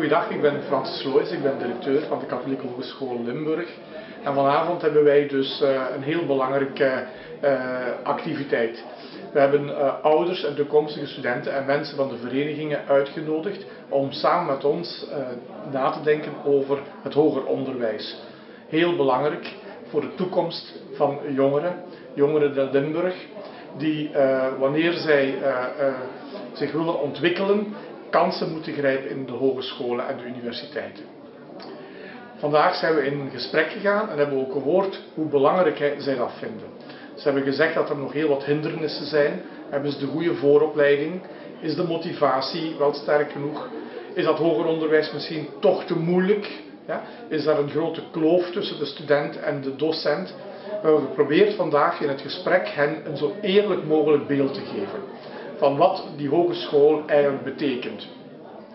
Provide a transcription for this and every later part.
Goedendag, ik ben Francis Loijs, ik ben directeur van de Katholieke Hogeschool Limburg. En vanavond hebben wij dus uh, een heel belangrijke uh, activiteit. We hebben uh, ouders en toekomstige studenten en mensen van de verenigingen uitgenodigd om samen met ons na te denken over het hoger onderwijs. Heel belangrijk voor de toekomst van jongeren, jongeren in Limburg, die wanneer zij zich willen ontwikkelen, kansen moeten grijpen in de hogescholen en de universiteiten. Vandaag zijn we in gesprek gegaan en hebben we ook gehoord hoe belangrijk zij dat vinden. Ze hebben gezegd dat er nog heel wat hindernissen zijn. Hebben ze de goede vooropleiding? Is de motivatie wel sterk genoeg? Is dat hoger onderwijs misschien toch te moeilijk? Ja? Is daar een grote kloof tussen de student en de docent? We hebben geprobeerd vandaag in het gesprek hen een zo eerlijk mogelijk beeld te geven van wat die hogeschool eigenlijk betekent.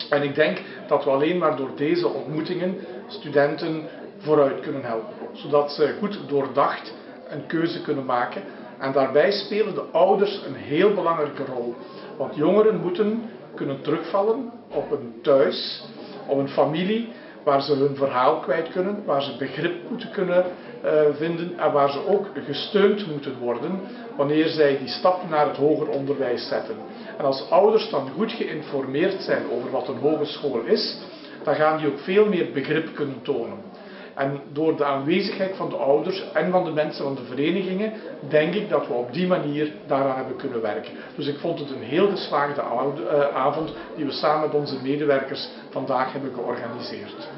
En ik denk dat we alleen maar door deze ontmoetingen studenten vooruit kunnen helpen, zodat ze goed doordacht een keuze kunnen maken. En daarbij spelen de ouders een heel belangrijke rol. Want jongeren moeten kunnen terugvallen op een thuis, op een familie waar ze hun verhaal kwijt kunnen, waar ze begrip moeten kunnen vinden en waar ze ook gesteund moeten worden wanneer zij die stap naar het hoger onderwijs zetten. En als ouders dan goed geïnformeerd zijn over wat een hogeschool is, dan gaan die ook veel meer begrip kunnen tonen. En door de aanwezigheid van de ouders en van de mensen van de verenigingen, denk ik dat we op die manier daaraan hebben kunnen werken. Dus ik vond het een heel geslaagde eh, avond die we samen met onze medewerkers vandaag hebben georganiseerd.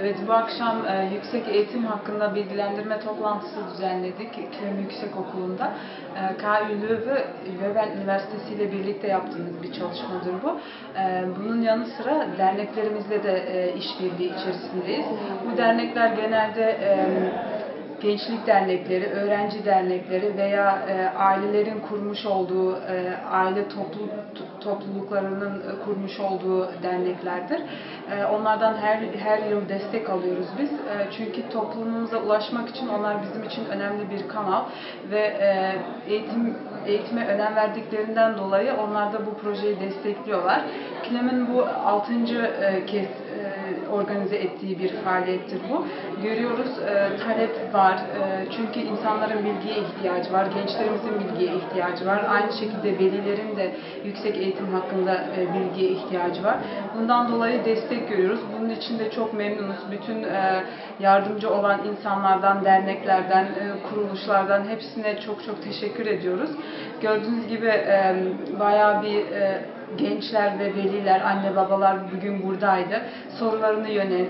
Evet bu akşam e, yüksek eğitim hakkında bilgilendirme toplantısı düzenledik Köln Yüksek Okulu'nda. E, KÜ Löwe, Löwen Üniversitesi ile birlikte yaptığımız bir çalışmadır bu. E, bunun yanı sıra derneklerimizle de e, işbirliği içerisindeyiz. Bu dernekler genelde e, gençlik dernekleri, öğrenci dernekleri veya e, ailelerin kurmuş olduğu, e, aile toplu, topluluklarının e, kurmuş olduğu derneklerdir. E, onlardan her her yıl destek alıyoruz biz. E, çünkü toplumumuza ulaşmak için onlar bizim için önemli bir kanal ve e, eğitim eğitime önem verdiklerinden dolayı onlar da bu projeyi destekliyorlar. KİLEM'in bu altıncı e, kez organize ettiği bir faaliyettir bu. Görüyoruz e, talep var. E, çünkü insanların bilgiye ihtiyacı var. Gençlerimizin bilgiye ihtiyacı var. Aynı şekilde velilerin de yüksek eğitim hakkında e, bilgiye ihtiyacı var. Bundan dolayı destek görüyoruz. Bunun için de çok memnunuz. Bütün e, yardımcı olan insanlardan, derneklerden, e, kuruluşlardan hepsine çok çok teşekkür ediyoruz. Gördüğünüz gibi e, bayağı bir e, gençler ve veliler, anne babalar bugün buradaydı. Sorularını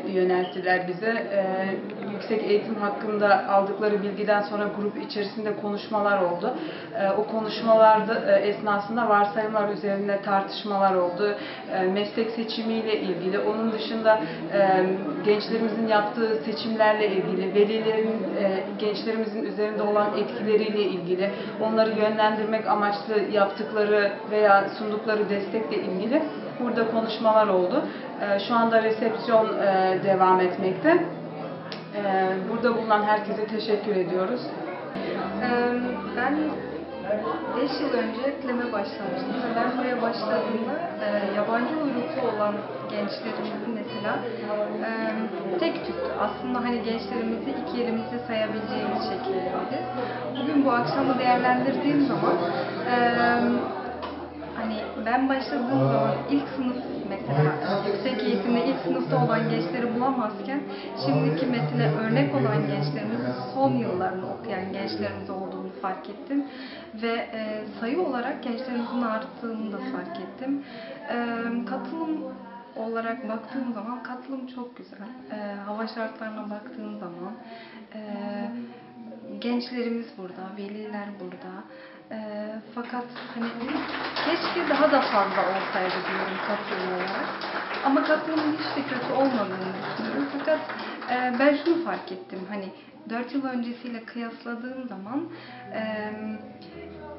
yönelttiler bize. Ee, yüksek eğitim hakkında aldıkları bilgiden sonra grup içerisinde konuşmalar oldu. Ee, o konuşmalarda e, esnasında varsayımlar üzerine tartışmalar oldu. E, meslek seçimiyle ilgili, onun dışında e, gençlerimizin yaptığı seçimlerle ilgili, velilerin e, gençlerimizin üzerinde olan etkileriyle ilgili, onları yönlendirmek amaçlı yaptıkları veya sundukları destekle ilgili burada konuşmalar oldu. E, şu anda resepsiyon e, devam etmekte. Ee, burada bulunan herkese teşekkür ediyoruz. Ee, ben 5 yıl önce kleme başlamıştım ben buraya başladığımda e, yabancı uyruklu olan gençlerimizin mesela e, tek tüktü. Aslında hani gençlerimizi iki elimizle sayabileceğimiz şekildeydi. Bugün bu akşamı değerlendirdiğim zaman ben başladığım zaman ilk sınıf mesela yüksek eğitimde ilk sınıfta olan gençleri bulamazken şimdiki mesela örnek olan gençlerimiz son yıllarını okuyan gençlerimiz olduğunu fark ettim ve e, sayı olarak gençlerimizin arttığını da fark ettim. E, katılım olarak baktığım zaman katılım çok güzel. E, hava şartlarına baktığım zaman e, gençlerimiz burada, veliler burada. E, fakat hani keşke daha da fazla olsaydı diyorum katılım olarak. Ama katılımın hiç de kötü olmadığını düşünüyorum. Fakat e, ben şunu fark ettim. Hani 4 yıl öncesiyle kıyasladığım zaman e,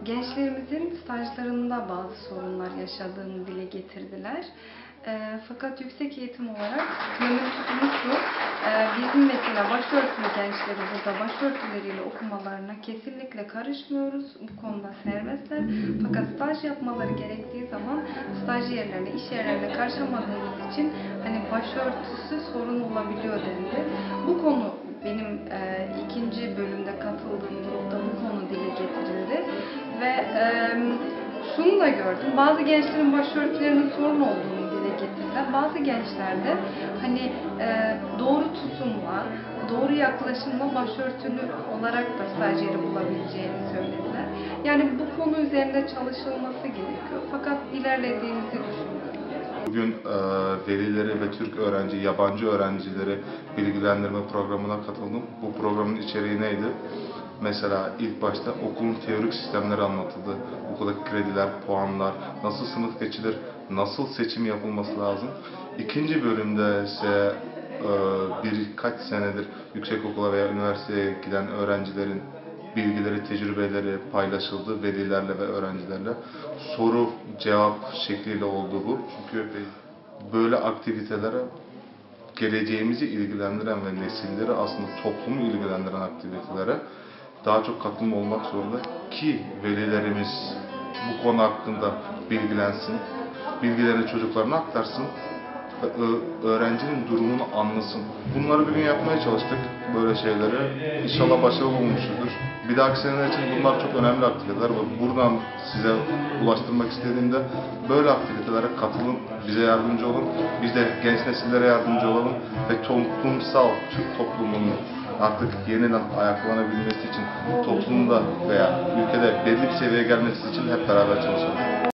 gençlerimizin stajlarında bazı sorunlar yaşadığını dile getirdiler. E, fakat yüksek eğitim olarak tutumu şu, e, bizim mesela başörtülü gençleri burada başörtüleriyle okumalarına kesinlikle karışmıyoruz. Bu konuda serbestler. Fakat staj yapmaları gerektiği zaman staj yerlerine, iş yerlerine karışamadığımız için hani başörtüsü sorun olabiliyor dendi. Bu konu benim e, ikinci bölümde katıldığım grupta bu konu dile getirildi. Ve e, şunu da gördüm. Bazı gençlerin başörtülerinin sorun olduğunu. Bazı gençlerde hani e, doğru tutumla, doğru yaklaşımla başörtülü olarak da stajyeri bulabileceğini söylediler. Yani bu konu üzerinde çalışılması gerekiyor. Fakat ilerlediğimizi düşünüyorum. Bugün e, velileri ve Türk öğrenci, yabancı öğrencileri bilgilendirme programına katıldım. Bu programın içeriği neydi? Mesela ilk başta okulun teorik sistemleri anlatıldı. Okuldaki krediler, puanlar, nasıl sınıf geçilir, nasıl seçim yapılması lazım. İkinci bölümde ise e, birkaç senedir yüksekokula veya üniversiteye giden öğrencilerin bilgileri, tecrübeleri paylaşıldı velilerle ve öğrencilerle. Soru cevap şekliyle oldu bu. Çünkü böyle aktivitelere geleceğimizi ilgilendiren ve nesilleri aslında toplumu ilgilendiren aktivitelere daha çok katılım olmak zorunda ki velilerimiz bu konu hakkında bilgilensin, bilgilerini çocuklarına aktarsın ve öğrencinin durumunu anlasın. Bunları bir gün yapmaya çalıştık böyle şeyleri. İnşallah başarılı olmuşuzdur. Bir dahaki seneler için bunlar çok önemli aktiviteler ve buradan size ulaştırmak istediğimde böyle aktivitelere katılın, bize yardımcı olun. Biz de genç nesillere yardımcı olalım ve toplumsal Türk toplumunun artık yeniden ayaklanabilmesi için toplumda veya ülkede belli bir seviyeye gelmesi için hep beraber çalışalım.